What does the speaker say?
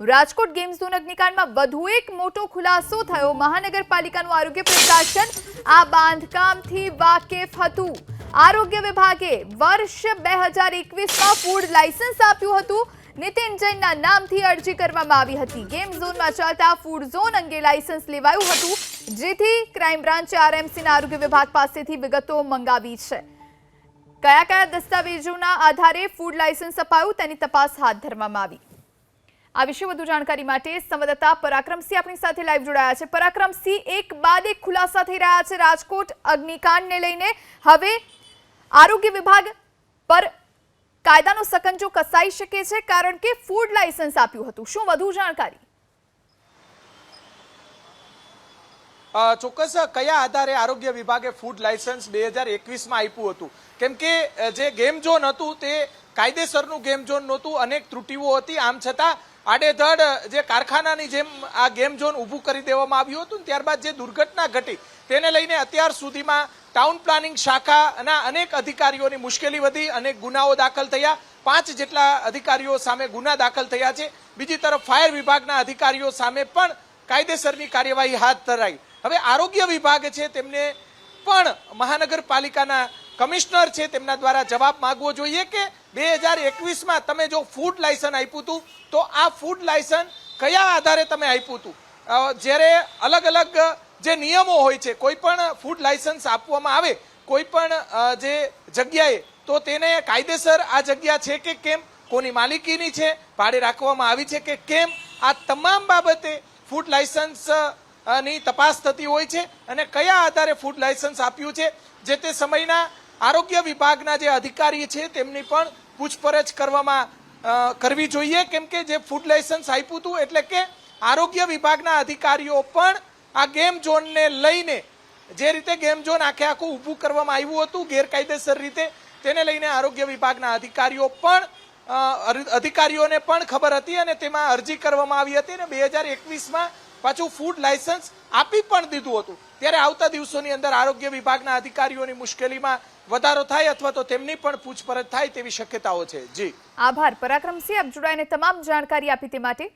Rajkot game zone અગ્નિકાંડમાં વધુ એક મોટો ખુલાસો થયો. મહાનગરપાલિકાનું આરોગ્ય પ્રશાસન આ બાંધકામથી વાકેફ હતું. આરોગ્ય વિભાગે વર્ષ બે હજાર એકવીસમાં ફૂડ લાયસન્સ આપ્યું હતું. નીતિન જૈનના નામથી અરજી કરવામાં આવી હતી. ગેમ ઝોનમાં ચાલતા ફૂડ ઝોન અંગે લાયસન્સ લેવાયું હતું, જેથી ક્રાઇમ બ્રાન્ચે આરએમસીના આરોગ્ય વિભાગ પાસેથી વિગતો મંગાવી છે. કયા કયા દસ્તાવેજોના આધારે ફૂડ લાયસન્સ અપાયું તેની તપાસ હાથ ધરવામાં આવી. આ વિશે વધુ જાણકારી માટે સંવાદદાતા પરાક્રમસિંહ આપણી સાથે લાઈવ જોડાયા છે. પરાક્રમસિંહ, એક બાદ એક ખુલાસા થઈ રહ્યા છે રાજકોટ અગ્નિકાંડને લઈને. હવે આરોગ્ય વિભાગ પર કાયદાનો સકંજો કસાઈ શકે છે કારણ કે ફૂડ લાયસન્સ આપ્યું હતું. શું વધુ જાણકારી? ચોક્કસ, કયા આધારે આરોગ્ય વિભાગે ફૂડ લાયસન્સ બે હજાર એકવીસમાં આપ્યું હતું? કેમ કે જે ગેમ ઝોન હતું તે કાયદેસરનું ગેમ ઝોન નહોતું, અનેક ત્રુટીઓ હતી. આમ છતાં આડેધડ જે કારખાનાની જેમ આ ગેમ ઝોન ઊભું કરી દેવામાં આવ્યું હતું ત્યારબાદ જે દુર્ઘટના ઘટી, તેને લઈને અત્યાર સુધીમાં ટાઉન પ્લાનિંગ શાખાના અનેક અધિકારીઓની મુશ્કેલી વધી અનેક ગુનાઓ દાખલ થયા. પાંચ જેટલા અધિકારીઓ સામે ગુના દાખલ થયા છે. બીજી તરફ ફાયર વિભાગના અધિકારીઓ સામે પણ કાયદેસરની કાર્યવાહી હાથ ધરાઈ. હવે આરોગ્ય વિભાગ છે તેમને પણ મહાનગરપાલિકાના કમિશનર છે તેમના દ્વારા જવાબ માંગવો જોઈએ કે બે હજાર એકવીસમાં તમે જો ફૂડ લાયસન્સ આપ્યું હતું, તો આ ફૂડ લાયસન્સ કયા આધારે તમે આપ્યું હતું? જ્યારે અલગ અલગ જે નિયમો હોય છે, કોઈ પણ ફૂડ લાયસન્સ આપવામાં આવે, કોઈ પણ જે જગ્યાએ, તો તેને કાયદેસર આ જગ્યા છે કે કેમ? કોની માલિકીની છે? ભાડે રાખવામાં આવી છે કે કેમ? આ તમામ બાબતે ફૂડ લાયસન્સની તપાસ થતી હોય છે અને કયા આધારે ફૂડ લાયસન્સ આપ્યું છે? જે તે સમયના આરોગ્ય વિભાગના જે અધિકારી છે, તેમની પણ પૂછપરછ કરવામાં કરવી જોઈએ. કેમ કે જે ફૂડ લાયસન્સ આપ્યું હતું, એટલે કે આરોગ્ય વિભાગના અધિકારીઓ પણ આ ગેમ ઝોનને લઈને જે રીતે ગેમ ઝોન આખે આખું ઊભું કરવામાં આવ્યું હતું, ગેરકાયદેસર રીતે, તેને લઈને આરોગ્ય વિભાગના અધિકારીઓ પણ અધિકારીઓને પણ ખબર હતી અને તેમાં અરજી કરવામાં આવી હતી. અને બે હજાર એકવીસમાં પાછું ફૂડ લાયસન્સ આપી પણ દીધું હતું. ત્યારે આવતા દિવસોની અંદર આરોગ્ય વિભાગના અધિકારીઓની મુશ્કેલીમાં વધારો થાય અથવા તો તેમની પણ પૂછપરછ થાય તેવી શક્યતાઓ છે. જી. આભાર. પરાક્રમસિંહ, આપ જોડાઈને તમામ જાણકારી આપી તે માટે